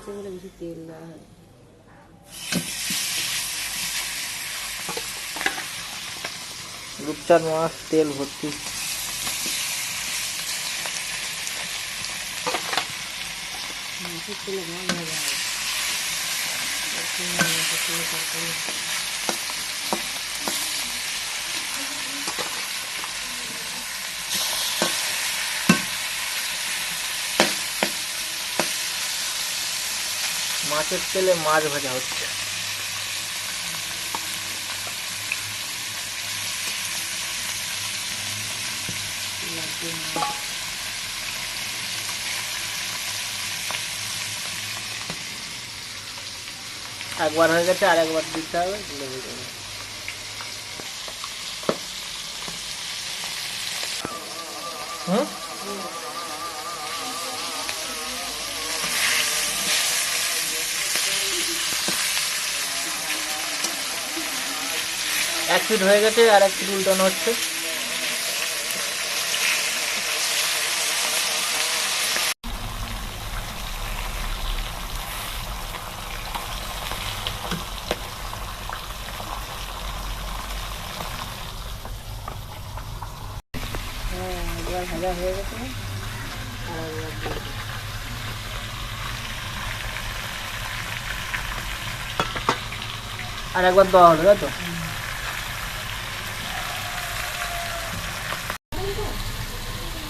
মাছে বলে বেশি তেল দেওয়া হয় রূপচাঁদ মাছ তেল ভর্তি মাছের তেলে মাছ ভাজা মাছের তেলে মাছ ভাজা হচ্ছে। একবার হয়ে গেছে আর একবার দিতে হবে হুম? এক ফিট হয়ে গেছে আর এক ফিট উল্টানো হচ্ছে। হ্যাঁ গেছে আর একবার দেওয়া হলো তাই তো?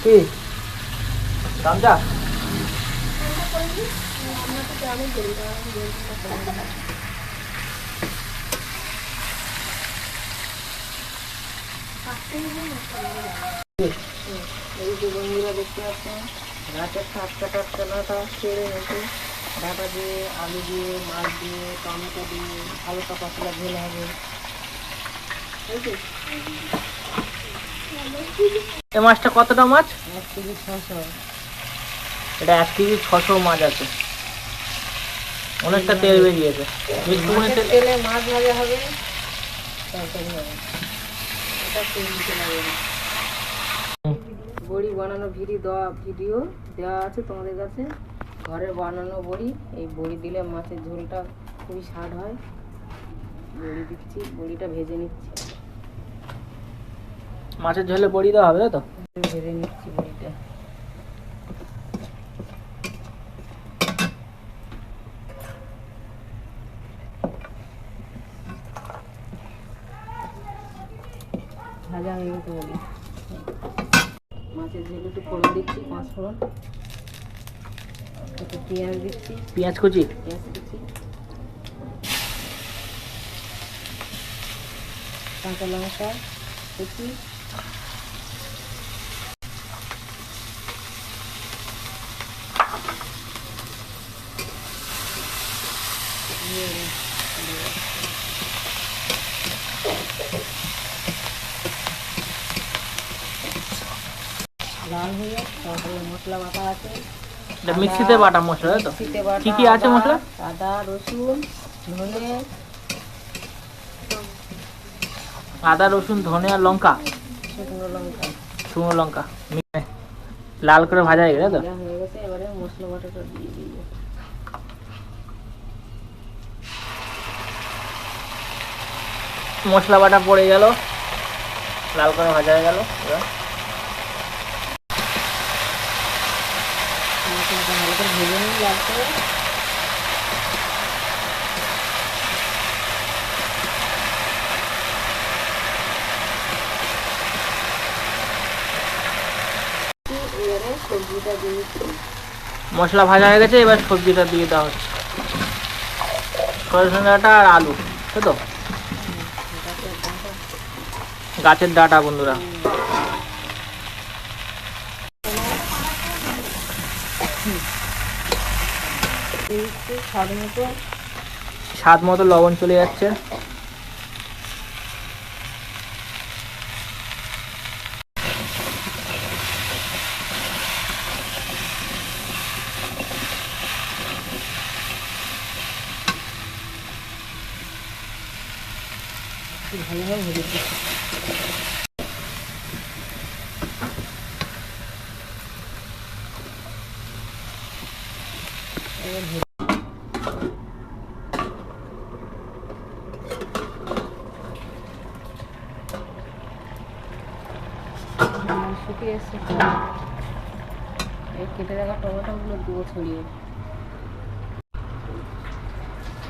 কি? গামছা এই যে। দেখতে পাচ্ছেন গাছের টাটকা টাটকা ডাঁটা ছেড়ে ডাঁটা দিয়ে আলু দিয়ে মাছ দিয়ে টমেটো দিয়ে হালকা পাতলা ঝোল হবে বুঝলি এই মাছটা কতটা মাছ? এক কেজি ছশো এটা এক কেজি ছশো মাছ আছে। অনেকটা তেল বেরিয়েছে। একটুখানি তেলে মাছ ভাজা হবে তরকারি হবে এটা তেল দিতে লাগবে না। বড়ি বানানো ভিডিও দেওয়া ভিডিও দেওয়া আছে তোমাদের কাছে। ঘরে বানানো বড়ি। এই বড়ি দিলে মাছের ঝোলটা খুবই স্বাদ হয়। বড়ি দিচ্ছি বড়িটা ভেজে নিচ্ছি। মাছের ঝোলে বড়ি দেওয়া হবে তাই তো? ভেজে নিচ্ছি বড়িটা। ভাজা হয়ে গেছে বলি মাছের ঝোলে একটু ফোড়ন দিচ্ছি পাঁচ ফোড়ন। একটু পেঁয়াজ দিচ্ছি। পেঁয়াজ কুচি? পেঁয়াজ দিচ্ছি কাঁচা লঙ্কা কুচি। লাল হয়ে তারপরে মশলা বাটা আছে। এটা মিক্সিতে বাটা মশলা তো? কি আছে মশলা? আদা রসুন ধনে। আদা রসুন ধনে আর লঙ্কা। শুকনো লঙ্কা। শুকনো লঙ্কা লাল করে ভাজা হয়ে গেছে তো? হয়ে গেছে এবারে মশলা বাটাটা দিয়ে দিই মশলা বাটা পড়ে গেল লাল করে ভাজা হয়ে গেল এবার। ভালো করে ভেজে নিই লাল করে এবারে সবজিটা মশলা ভাজা হয়ে গেছে এবার সবজিটা দিয়ে দেওয়া হচ্ছে। ডাঁটা আর আলু তাই তো? গাছের ডাঁটা বন্ধুরা। স্বাদ মতো লবণ চলে যাচ্ছে। ভালো ভেজে দিচ্ছি এই কেটে টমেটোগুলো ছড়িয়ে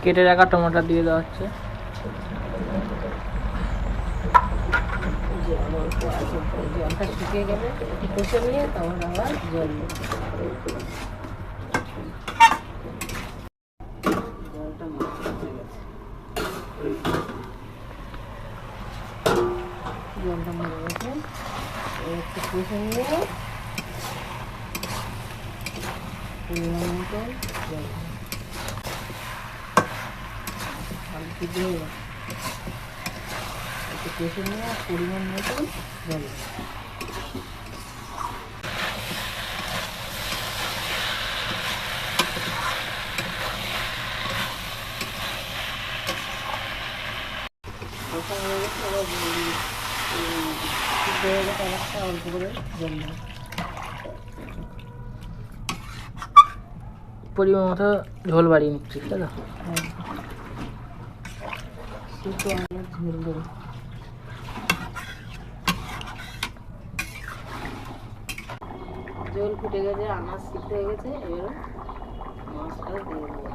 কেটে রাখা টমেটো দিয়ে দেওয়া হচ্ছে। অল্প আছে জলটা শুকিয়ে গেলে কষে নিয়ে তখন আবার জল জলটা মরে গেছে একটু কষে নিয়ে পরিমাণ মতো জল দেবো। আলু সিদ্ধ হয়ে গেছে একটু কষে নিয়ে পরিমাণ মতো জল অল্প করে জল। পরিমাণ মতো ঝোল বাড়িয়ে নিচ্ছি তো হ্যাঁ। ঝোল দেবো। জল ফুটে গেছে আনাজ সিদ্ধ হয়ে গেছে এবার মাছটা দিয়ে দেবো।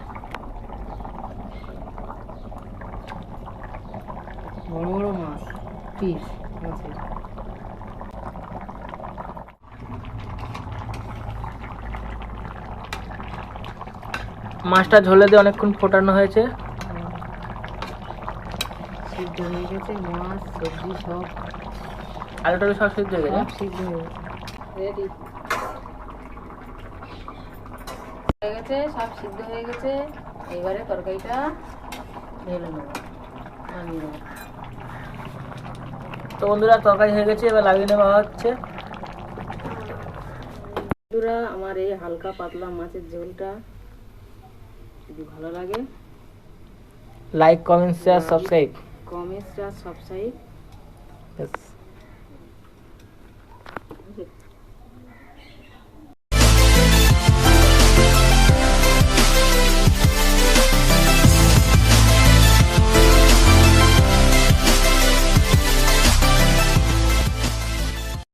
বড় বড় মাছ? পিস মাছের মাছটা ঝোলে দিয়ে অনেকক্ষণ ফোটানো হয়েছে। সিদ্ধ হয়ে গেছে মাছ সবজি সব আলুটা সব সিদ্ধ হয়ে গেছে? সব সিদ্ধ হয়ে গেছে। রেডি হয়ে গেছে সব সিদ্ধ হয়ে গেছে। এবারে তরকারিটা ঢেলে নেব নামিয়ে নেব। তো বন্ধুরা তরকারি হয়ে গেছে এবার লাগিয়ে নেওয়া হচ্ছে। বন্ধুরা আমার এই হালকা পাতলা মাছের ঝোলটা যদি ভালো লাগে লাইক কমেন্ট শেয়ার সাবস্ক্রাইব কমেন্টটা সাবস্ক্রাইব